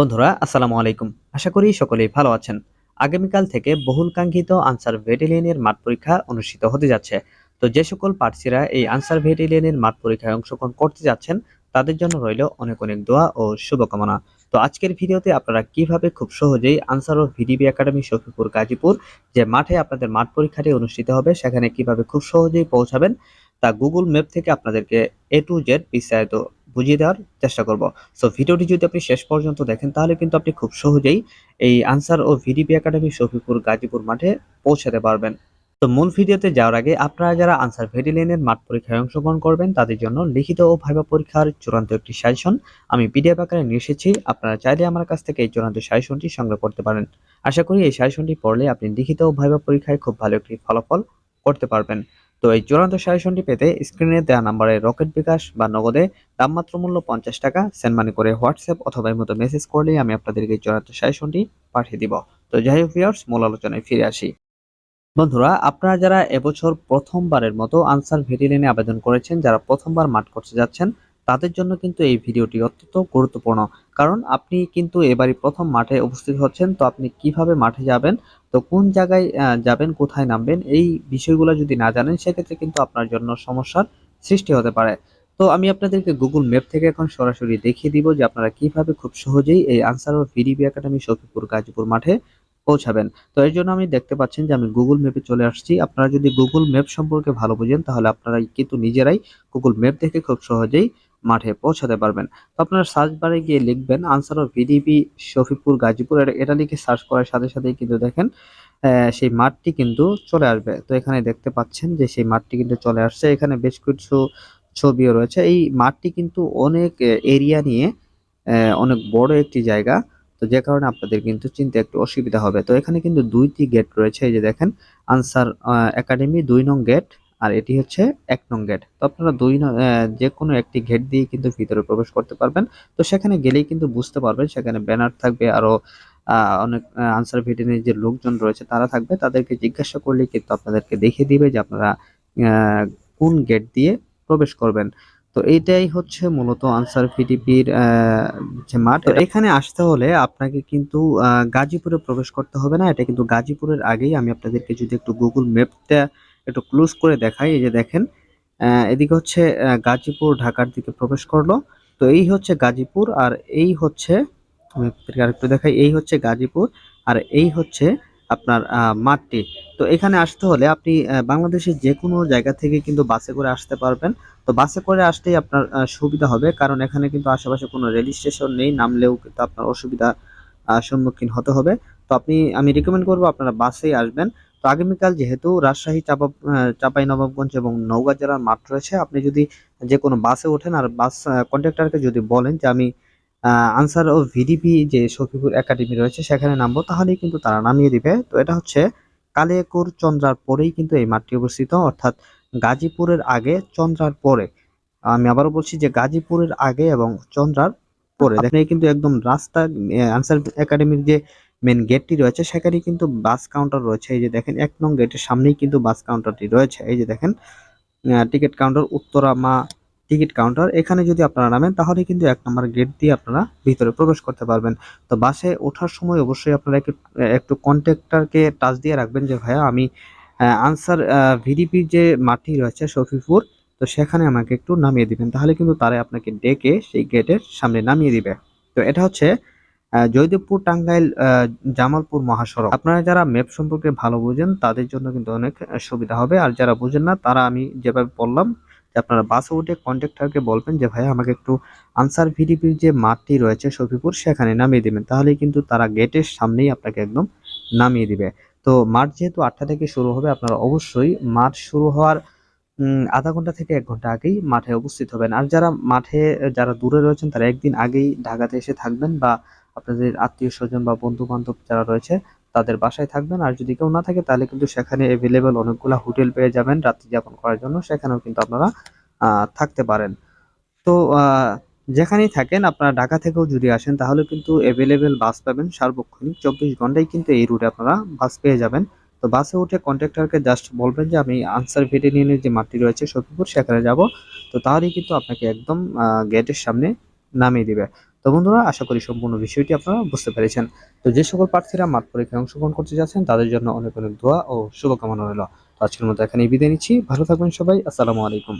বন্ধুরা, আসসালামু আলাইকুম। আশা করি সকলেই ভালো আছেন। আগামীকাল থেকে বহুল কাঙ্ক্ষিত আনসার ভেটেলিয়ানের মাঠ পরীক্ষা অনুষ্ঠিত হতে যাচ্ছে। তো যে সকল প্রার্থীরা এই আনসার ভেটেলিয়ানের মাঠ পরীক্ষায় অংশগ্রহণ করতে যাচ্ছেন, তাদের জন্য রইল অনেক অনেক দোয়া ও শুভকামনা। তো আজকের ভিডিওতে আপনারা কীভাবে খুব সহজেই আনসার ও ভিডিবি একাডেমি শফিপুর গাজীপুর, যে মাঠে আপনাদের মাঠ পরীক্ষাটি অনুষ্ঠিত হবে, সেখানে কীভাবে খুব সহজেই পৌঁছাবেন, তা গুগল ম্যাপ থেকে আপনাদেরকে এ টু জেড বিস্তারিত বুঝিয়ে দেওয়ার চেষ্টা করব। সো ভিডিওটি যদি আপনি শেষ পর্যন্ত দেখেন, তাহলে কিন্তু আপনি খুব সহজেই এই আনসার ও ভিডিপি একাডেমি শফিপুর গাজীপুর মাঠে পৌঁছাতে পারবেন। তো মূল ভিডিওতে যাওয়ার আগে আপনারা যারা আনসার ভেডিলেনের মাঠ পরীক্ষায় অংশগ্রহণ করবেন, তাদের জন্য লিখিত ও ভাইবা পরীক্ষার চূড়ান্ত একটি সাজেশন আমি পিডিএফ আকারে নিয়ে এসেছি। আপনারা চাইলে আমার কাছ থেকে এই চূড়ান্ত সাজেশনটি সংগ্রহ করতে পারেন। আশা করি এই সাজেশনটি পড়লে আপনি লিখিত ও ভাইবা পরীক্ষায় খুব ভালো একটি ফলাফল করতে পারবেন। তো এই চূড়ান্ত সাজেশনটি পেতে স্ক্রিনে দেওয়া নাম্বারে রকেট বিকাশ বা নগদে দামমাত্র মূল্য পঞ্চাশ টাকা সেন্ড মানি করে হোয়াটসঅ্যাপ অথবা এর মতো মেসেজ করলেই আমি আপনাদেরকে এই চূড়ান্ত সাজেশনটি পাঠিয়ে দিব। তো যাই হোক ভিউয়ার্স মূল আলোচনায় ফিরে আসি। বন্ধুরা, আপনারা যারা এবছর প্রথমবারের মতো আনসার ভেটিলেনে আবেদন করেছেন, যারা প্রথমবার মাঠ করতে যাচ্ছেন তাদের জন্য কিন্তু এই ভিডিওটি অত্যন্ত গুরুত্বপূর্ণ। কারণ আপনি কিন্তু এবারই প্রথম মাঠে উপস্থিত হচ্ছেন, তো আপনি কীভাবে মাঠে যাবেন, তো কোন জায়গায় যাবেন, কোথায় নামবেন, এই বিষয়গুলো যদি না জানেন, সেক্ষেত্রে কিন্তু আপনার জন্য সমস্যার সৃষ্টি হতে পারে। তো আমি আপনাদেরকে গুগল ম্যাপ থেকে এখন সরাসরি দেখিয়ে দিব যে আপনারা কীভাবে খুব সহজেই এই আনসার ও ভিডিবি একাডেমি শফিপুর গাজীপুর মাঠে পৌঁছাবেন। তো এর জন্য আমি দেখতে পাচ্ছেন যে আমি গুগল ম্যাপে চলে আসছি। আপনারা যদি গুগল ম্যাপ সম্পর্কে ভালো বুঝেন, তাহলে আপনারা কিন্তু নিজেরাই গুগল ম্যাপ দেখে খুব সহজেই মাঠে পৌঁছাতে পারবেন। তো আপনারা সার্চ বারে গিয়ে লিখবেন আনসার অফ ভিডিপি শফিপুর গাজীপুর এটা- লিখে সার্চ করার সাথে সাথেই কিন্তু দেখেন সেই মাঠটি কিন্তু চলে আসবে। তো এখানে দেখতে পাচ্ছেন যে সেই মাঠটি কিন্তু চলে আসছে। এখানে বেশ কিছু ছবিও রয়েছে। এই মাঠটি কিন্তু অনেক এরিয়া নিয়ে অনেক বড় একটি জায়গা। তো যে কারণে আপনাদের কিন্তু চিনতে একটু অসুবিধা হবে। তো এখানে কিন্তু দুইটি গেট রয়েছে। এই যে দেখেন, আনসার একাডেমি দুই নং গেট আর এটি হচ্ছে এক নং গেট। তো আপনারা দুই যে কোনো একটি গেট দিয়ে কিন্তু ভিতরে প্রবেশ করতে পারবেন। তো সেখানে গেলেই কিন্তু বুঝতে পারবেন সেখানে ব্যানার থাকবে আরও আহ, অনেক আনসার ভিডিনের যে লোকজন রয়েছে তারা থাকবে তাদেরকে জিজ্ঞাসা করলে কিন্তু আপনাদেরকে দেখিয়ে দিবে যে আপনারা কোন গেট দিয়ে প্রবেশ করবেন। তো এইটাই হচ্ছে মূলত আনসার ভিডিপির যে মাঠ। এখানে আসতে হলে আপনাকে কিন্তু গাজীপুরে প্রবেশ করতে হবে না। এটা কিন্তু গাজীপুরের আগেই আমি আপনাদেরকে যদি একটু গুগল ম্যাপটা একটু ক্লোজ করে দেখাই, এই যে দেখেন এদিকে হচ্ছে গাজীপুর ঢাকার দিকে প্রবেশ করল। তো এই হচ্ছে গাজীপুর আর এই হচ্ছে আরেকটু দেখাই, এই হচ্ছে গাজীপুর আর এই হচ্ছে আপনার মাঠটি। তো এখানে আসতে হলে আপনি বাংলাদেশের যে কোনো জায়গা থেকে কিন্তু বাসে করে আসতে পারবেন। তো বাসে করে আসতেই আপনার সুবিধা হবে, কারণ এখানে কিন্তু আশেপাশে কোনো রেল স্টেশন নেই, নামলেও কিন্তু আপনার অসুবিধা সম্মুখীন হতে হবে। তো আপনি, আমি রিকমেন্ড করব আপনারা বাসেই আসবেন। তো আগামীকাল যেহেতু রাজশাহী চাপা চাপাই নবাবগঞ্জ এবং নওগাঁ জেলার মাঠ রয়েছে আপনি যদি যে কোনো বাসে ওঠেন আর বাস কন্ট্রাক্টরকে যদি বলেন যে আমি আনসার ও ভিডিপি যে শফিপুর একাডেমি রয়েছে সেখানে নামবো তাহলেই কিন্তু তারা নামিয়ে দিবে। তো এটা হচ্ছে কালিয়াকুর চন্দ্রার পরেই কিন্তু এই মাঠটি অবস্থিত অর্থাৎ গাজীপুরের আগে চন্দ্রার পরে। আমি আবারও বলছি যে গাজীপুরের আগে এবং চন্দ্রার পরে। দেখেন কিন্তু একদম রাস্তা আনসার একাডেমির যে মেন গেটটি রয়েছে। সেখানে কিন্তু বাস কাউন্টার রয়েছে। এই যে দেখেন, এক নং গেটের সামনেই কিন্তু বাস কাউন্টারটি রয়েছে। এই যে দেখেন টিকিট কাউন্টার উত্তরা মা টিকিট কাউন্টার এখানে যদি আপনারা নামেন, তাহলে কিন্তু এক নম্বর গেট দিয়ে আপনারা ভিতরে প্রবেশ করতে পারবেন। তো বাসে ওঠার সময় অবশ্যই আপনারা একটু কন্ট্রাক্টরকে টাচ দিয়ে রাখবেন যে, ভাইয়া, আমি আনসার ভিডিপির যে মাটি রয়েছে শফিপুর তো সেখানে আমাকে একটু নামিয়ে দিবেন। তাহলে কিন্তু তারা আপনাকে ডেকে সেই গেটের সামনে নামিয়ে দিবে। তো এটা হচ্ছে জয়দেবপুর, টাঙ্গাইল জামালপুর, মহাসড়ক। আপনারা যারা ম্যাপ সম্পর্কে ভালো বোঝেন, তাদের জন্য কিন্তু অনেক সুবিধা হবে। আর যারা বোঝেন না, তারা আমি যেভাবে বললাম, যে আপনারা বাসে উঠে কন্ট্রাক্টরকে বলবেন যে, ভাই, আমাকে একটু আনসার ভিডিপির যে মাঠটি রয়েছে শফিপুর, সেখানে নামিয়ে দেবেন। তাহলে কিন্তু তারা গেটের সামনেই আপনাকে একদম নামিয়ে দিবে। তো মাঠ যেহেতু আটটা থেকে শুরু হবে, আপনারা অবশ্যই মাঠ শুরু হওয়ার আধা ঘণ্টা থেকে এক ঘণ্টা আগেই মাঠে উপস্থিত হবেন। আর যারা মাঠে, যারা দূরে রয়েছেন, তারা একদিন আগেই ঢাকাতে এসে থাকবেন বা আপনাদের আত্মীয় স্বজন বা বন্ধু বান্ধব যারা রয়েছে, তাদের বাসায় থাকবেন। আর যদি কেউ না থাকে, তাহলে কিন্তু সেখানে অ্যাভেলেবেল অনেকগুলো হোটেল পেয়ে যাবেন রাত্রি যাপন করার জন্য। সেখানেও কিন্তু আপনারা থাকতে পারেন। তো যেখানেই থাকেন, আপনারা ঢাকা থেকেও যদি আসেন, তাহলে কিন্তু অ্যাভেলেবেল বাস পাবেন সার্বক্ষণিক। চব্বিশ ঘন্টায় কিন্তু এই রুটে আপনারা বাস পেয়ে যাবেন। তো বাসে উঠে কন্ট্রাক্টরকে জাস্ট বলবেন যে, আমি আনসার ভেটেরিয়ানের যে মাঠটি রয়েছে শফিপুর সেখানে যাব। তো তাহলেই কিন্তু আপনাকে একদম গেটের সামনে নামিয়ে দিবে। তো বন্ধুরা, আশা করি সম্পূর্ণ বিষয়টি আপনারা বুঝতে পেরেছেন। তো যে সকল প্রার্থীরা মাঠ পরীক্ষায় অংশগ্রহণ করতে যাচ্ছেন, তাদের জন্য অনেক অনেক দোয়া ও শুভকামনা রইল। তো আজকের মতো এখানে বিদায় নিচ্ছি। ভালো থাকবেন সবাই। আসসালামু আলাইকুম।